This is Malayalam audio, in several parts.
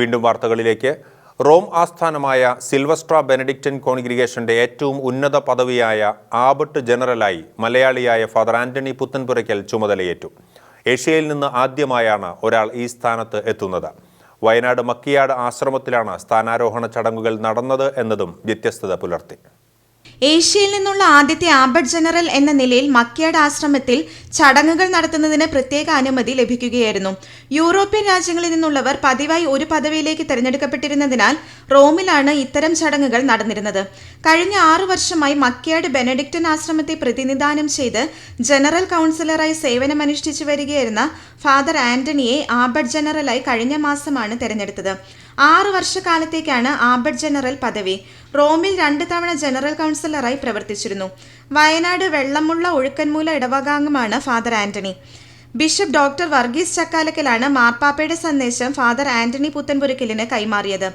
വീണ്ടും വാർത്തകളിലേക്ക്. റോം ആസ്ഥാനമായ സിൽവസ്ട്ര ബെനഡിക്റ്റൻ കോൺഗ്രിഗേഷന്റെ ഏറ്റവും ഉന്നത പദവിയായ ആബട്ട് ജനറലായി മലയാളിയായ ഫാദർ ആന്റണി പുത്തൻപുരയ്ക്കൽ ചുമതലയേറ്റു. ഏഷ്യയിൽ നിന്ന് ആദ്യമായാണ് ഒരാൾ ഈ സ്ഥാനത്ത് എത്തുന്നത്. വയനാട് മക്കിയാട് ആശ്രമത്തിലാണ് സ്ഥാനാരോഹണ ചടങ്ങുകൾ നടന്നത് എന്നതും വ്യത്യസ്തത പുലർത്തി. ഏഷ്യയിൽ നിന്നുള്ള ആദ്യത്തെ ആബഡ് ജനറൽ എന്ന നിലയിൽ മക്കിയുടെ ആശ്രമത്തിൽ ചടങ്ങുകൾ നടത്തുന്നതിന് പ്രത്യേക അനുമതി ലഭിക്കുകയായിരുന്നു. യൂറോപ്യൻ രാജ്യങ്ങളിൽ നിന്നുള്ളവർ പതിവായി ഒരു പദവിയിലേക്ക് തിരഞ്ഞെടുക്കപ്പെട്ടിരുന്നതിനാൽ റോമിലാണ് ഇത്തരം ചടങ്ങുകൾ നടന്നിരുന്നത്. കഴിഞ്ഞ ആറു വർഷമായി മക്കിയാട് ബെനഡിക്റ്റൻ ആശ്രമത്തെ പ്രതിനിധാനം ചെയ്ത് ജനറൽ കൗൺസിലറായി സേവനമനുഷ്ഠിച്ചു വരികയായിരുന്ന ഫാദർ ആന്റണിയെ ആബഡ് ജനറലായി കഴിഞ്ഞ മാസമാണ് തെരഞ്ഞെടുത്തത്. ആറു വർഷക്കാലത്തേക്കാണ് ആബഡ് ജനറൽ പദവി. റോമിൽ രണ്ട് തവണ ജനറൽ കൗൺസിലറായി പ്രവർത്തിച്ചിരുന്നു. വയനാട് വെള്ളമുള്ള Ozhukkanmoola ഇടവകാംഗമാണ് father Antony. Bishop doctor Varghese ചക്കാലക്കലാണ് മാർപ്പാപ്പയുടെ സന്ദേശം ഫാദർ ആന്റണി പുത്തൻപുരക്കലിന് കൈമാറിയത്.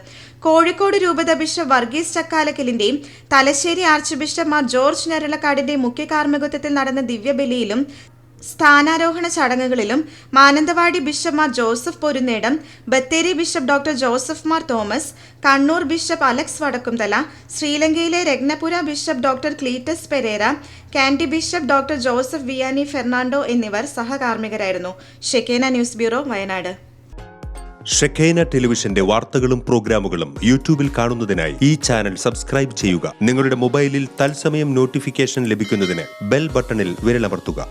കോഴിക്കോട് രൂപത ബിഷപ്പ് വർഗീസ് ചക്കാലക്കലിന്റെയും Thalassery archbishop Mar George ഞരളക്കാടിന്റെയും മുഖ്യ കാർമ്മികത്വത്തിൽ നടന്ന ദിവ്യബലിയിലും സ്ഥാനാരോഹണ ചടങ്ങുകളിലും Mananthavady bishop Mar Joseph Porunnedom Bathery bishop doctor Joseph Mar Thomas Kannur bishop Alex Vadakkumthala ശ്രീലങ്കയിലെ Ratnapura bishop doctor Cletus Perera Kandy bishop doctor Joseph Vianney Fernando എന്നിവർ സഹകാർമ്മികരായിരുന്നു. Shekinah news bureau Wayanad. ഷെഖേന ടെലിവിഷന്റെ വാർത്തകളും പ്രോഗ്രാമുകളും യൂട്യൂബിൽ കാണുന്നതിനായി ഈ ചാനൽ സബ്സ്ക്രൈബ് ചെയ്യുക. നിങ്ങളുടെ മൊബൈലിൽ തത്സമയം നോട്ടിഫിക്കേഷൻ ലഭിക്കുന്നതിന് ബെൽ ബട്ടണിൽ വിരലമർത്തുക.